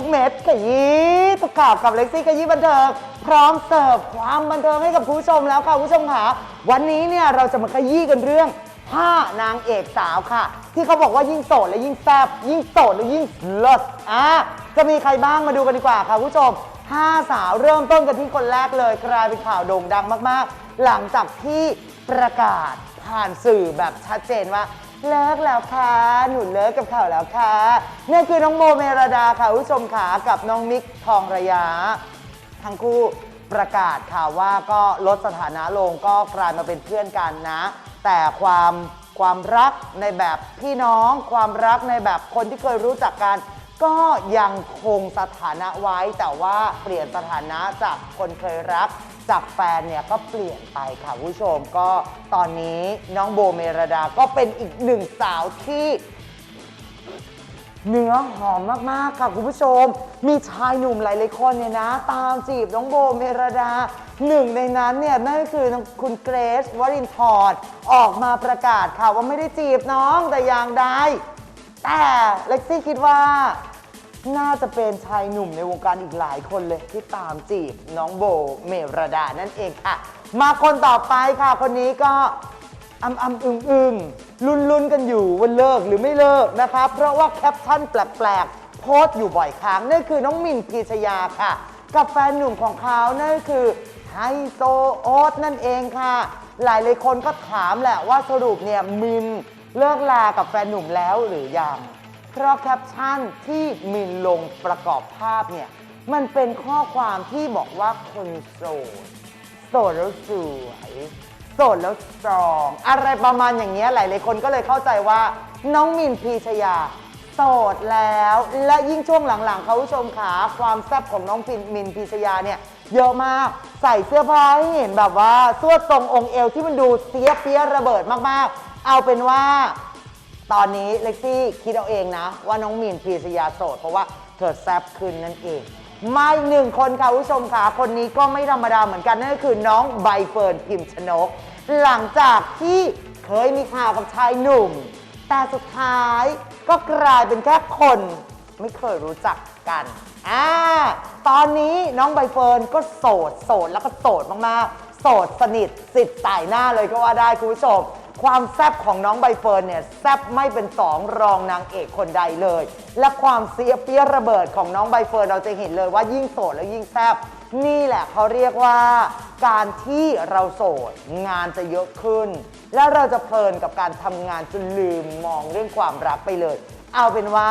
ทุกเม็ดขยี้ทุกข่าวกับเล็กซี่ขยี้บันเทิงพร้อมเสิร์ฟความบันเทิงให้กับคุณผู้ชมแล้วค่ะคุณผู้ชมค่ะวันนี้เนี่ยเราจะมาขยี้กันเรื่องห้านางเอกสาวค่ะ ที่เขาบอกว่ายิ่งโสดและยิ่งแซ่บยิ่งโสดและยิ่งเลิศอะจะมีใครบ้างมาดูกันดีกว่าค่ะคุณผู้ชมห้าสาวเริ่มต้นกันที่คนแรกเลยกลายเป็นข่าวโด่งดังมาก ๆ หลังจากที่ประกาศผ่านสื่อแบบชัดเจนว่า เลิกแล้วค่ะ หนูเลิกกับเขาแล้วค่ะนี่คือน้องโมเมรดาค่ะคุณผู้ชมขากับน้องมิกทองระยะ ทั้งคู่ประกาศค่ะว่าก็ลดสถานะลงก็กลายมาเป็นเพื่อนกันนะ แต่ความความรักในแบบพี่น้อง ความรักในแบบคนที่เคยรู้จักกัน ก็ยังคงสถานะไว้แต่ว่าเปลี่ยนสถานะจากคนเคยรัก จากแฟนเนี่ยก็เปลี่ยนไปค่ะคุณผู้ชมก็ตอนนี้น้องโบเมรดาก็เป็นอีกหนึ่งสาวที่ เนื้อหอมมาก ๆ ค่ะคุณผู้ชม มีชายหนุ่มหลายๆคนเนี่ยนะ ตามจีบน้องโบเมรดา หนึ่งในนั้นเนี่ยนั่นก็คือคุณเกรซวรินทร์ออกมาประกาศค่ะว่าไม่ได้จีบน้องแต่อย่างใด แต่เล็กซี่คิดว่าน่าจะเป็นชายหนุ่มในวงการอีกหลายคนเลยที่ตามจีบน้องโบเมรดานั่นเองค่ะ มาคนต่อไปค่ะคนนี้ก็อำอำอึงอึงลุนลุนกันอยู่ว่าเลิกหรือไม่เลิกนะคะเพราะว่าแคปชั่นแปลกๆโพสต์อยู่บ่อยครั้งนั่นคือน้องมินพีชยาค่ะ กับแฟนหนุ่มของเขานั่นคือไฮโซโอ๊ตนั่นเองค่ะ หลายเลายคนก็ถามแหละว่าสรุปเนี่ยมิน เลิกลากับแฟนหนุ่มแล้วหรือยัง เพราะแคปชั่นที่มินลงประกอบภาพเนี่ย มันเป็นข้อความที่บอกว่าคนโสด โสดแล้วสวยโสดแล้วสตรอง อะไรประมาณอย่างเงี้ยหลายๆคนก็เลยเข้าใจว่า น้องมินพีชยา โสดแล้ว และยิ่งช่วงหลังๆเขาผู้ชมขาความแซ่บของน้องพินมินพีชยาเนี่ย เยอะมากใส่เสื้อผ้าให้เห็นแบบว่าสวดทรงองค์เอวที่มันดูเสียเปียระเบิดมากๆ เอาเป็นว่าตอนนี้เล็กซี่คิดเอาเองนะ ว่าน้องมีนพีชยาโสด เพราะว่าเธอแซบขึ้นนั่นเอง มาอีกหนึ่งคนค่ะคุณผู้ชมค่ะ คนนี้ก็ไม่ธรรมดาเหมือนกัน นั่นก็คือน้องใบเฟิร์นพิมชนก หลังจากที่เคยมีข่าวกับชายหนุ่ม แต่สุดท้ายก็กลายเป็นแค่คนไม่เคยรู้จักกันอ่าตอนนี้น้องใบเฟิร์นก็โสดโสดแล้วก็โสดมากๆโสดสนิทสิทธิ์สายหน้าเลยก็ว่าได้คุณผู้ชม ความแซบของน้องใบเฟิร์นเนี่ยแซบไม่เป็นสองรองนางเอกคนใดเลย และความเสียเปียระเบิดของน้องใบเฟิร์นเราจะเห็นเลยว่ายิ่งโสดแล้วยิ่งแซบนี่แหละเขาเรียกว่า การที่เราโสดงานจะเยอะขึ้น แล้วเราจะเพลินกับการทำงานจนลืมมองเรื่องความรักไปเลย เอาเป็นว่า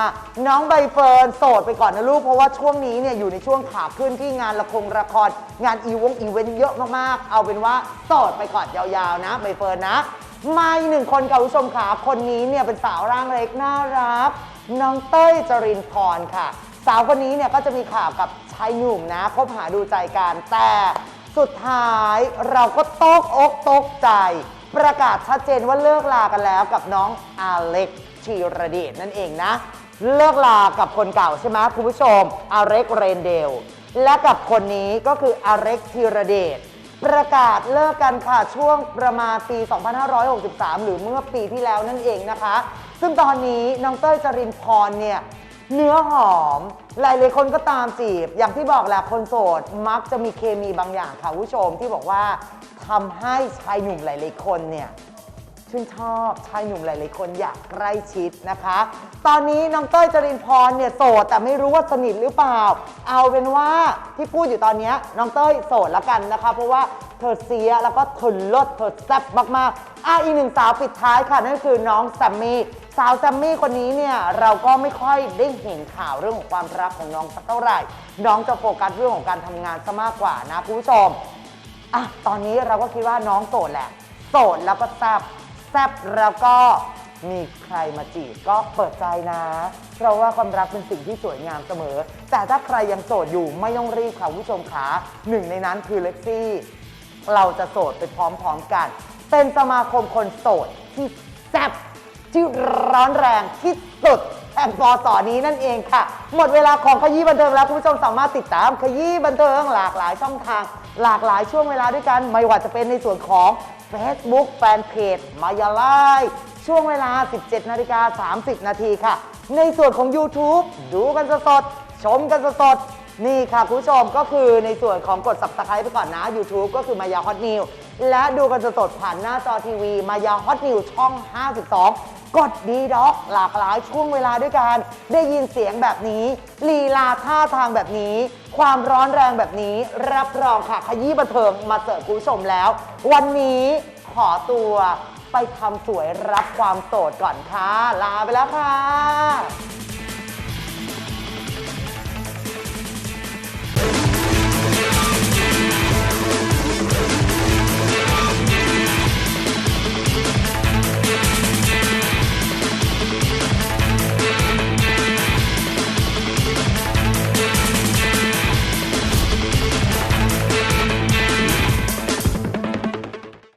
น้องใบเฟิร์นโสดไปก่อนนะลูกเพราะว่าช่วงนี้เนี่ยอยู่ในช่วงขาขึ้นที่งานละครละครงานอีวงอีเวนต์เยอะมากๆ เอาเป็นว่าโสดไปก่อนยาวๆนะใบเฟิร์นนะ มาอีกหนึ่งคนค่ะคุณผู้ชมขาคนนี้เนี่ยเป็นสาวร่างเล็กน่ารักน้องเต้ยจรินพรค่ะ สาวคนนี้เนี่ยก็จะมีข่าวกับชายหนุ่มนะคบหาดูใจกันแต่สุดท้ายเราก็ตกอกตกใจ ประกาศชัดเจนว่าเลิกลากันแล้วกับน้องอาเล็กธีรเดชนั่นเองนะ เลิกลากับคนเก่าใช่ไหมคุณผู้ชมอาเล็กเรนเดล และกับคนนี้ก็คืออาเล็กธีรเดช ประกาศเลิกกันค่ะช่วงประมาณปี 2563 หรือเมื่อปีที่แล้วนั่นเองนะคะ ซึ่งตอนนี้น้องเต้ยจรินพรเนี่ยเนื้อหอม หลายเลยคนก็ตามจีบ อย่างที่บอกแหละคนโสดมักจะมีเคมีบางอย่างค่ะผู้ชมที่บอกว่าทำให้ชายหนุ่มหลายๆคนเนี่ย ชื่นชอบชายหนุ่มหลาย ๆ คนอยากใกล้ชิดนะคะ ตอนนี้น้องเต้ยจรินพรเนี่ยโสดแต่ไม่รู้ว่าสนิทหรือเปล่า เอาเป็นว่าที่พูดอยู่ตอนเนี้ยน้องเต้ยโสดละกันนะคะ เพราะว่าเธอเสียแล้วก็ทนลดเธอแซ่บมาก ๆ อะอีกหนึ่งสาวปิดท้ายค่ะ นั่นคือน้องแซมมี่สาวแซมมี่คนนี้เนี่ยเราก็ไม่ค่อยได้เห็นข่าวเรื่องของความรักของน้องสักเท่าไหร่ น้องจะโฟกัสเรื่องของการทำงานซะมากกว่านะคุณผู้ชม อะ ตอนนี้เราก็คิดว่าน้องโสดแหละ โสดแล้วก็แซบ แซบแล้วก็มีใครมาจีบก็เปิดใจนะ เพราะว่าความรักเป็นสิ่งที่สวยงามเสมอ แต่ถ้าใครยังโสดอยู่ไม่ต้องรีบค่ะผู้ชมขาหนึ่งในนั้นคือเล็กซี่ เราจะโสดไปพร้อมๆกัน เป็นสมาคมคนโสดที่แซ่บที่ร้อนแรงที่สุดแห่งปสอนี้นั่นเองค่ะ หมดเวลาของขยี้บันเทิงแล้วคุณผู้ชมสามารถติดตามขยี้บันเทิงหลากหลายช่องทาง หลากหลายช่วงเวลาด้วยกัน ไม่ว่าจะเป็นในส่วนของ Facebook แฟนเพจมายาไลช่วงเวลา 17 นาฬิกา 30 นาทีค่ะ ในส่วนของ YouTube ดูกันสดๆชมกันสดๆนี่ค่ะ คุณผู้ชมก็คือในส่วนของกด subscribe ไปก่อนนะ YouTube ก็คือมายาฮอตนิว และดูกันสดๆผ่านหน้าจอทีวี มายาฮอตนิวช่อง 52 กดดีด็อกหลากหลายช่วงเวลาด้วยกัน ได้ยินเสียงแบบนี้ ลีลาท่าทางแบบนี้ ความร้อนแรงแบบนี้ รับรองค่ะ ขยี้บันเทิงมาเสิร์ฟคุณผู้ชมแล้ว วันนี้ขอตัวไปทำสวยรับความโสดก่อนค่ะ ลาไปแล้วค่ะ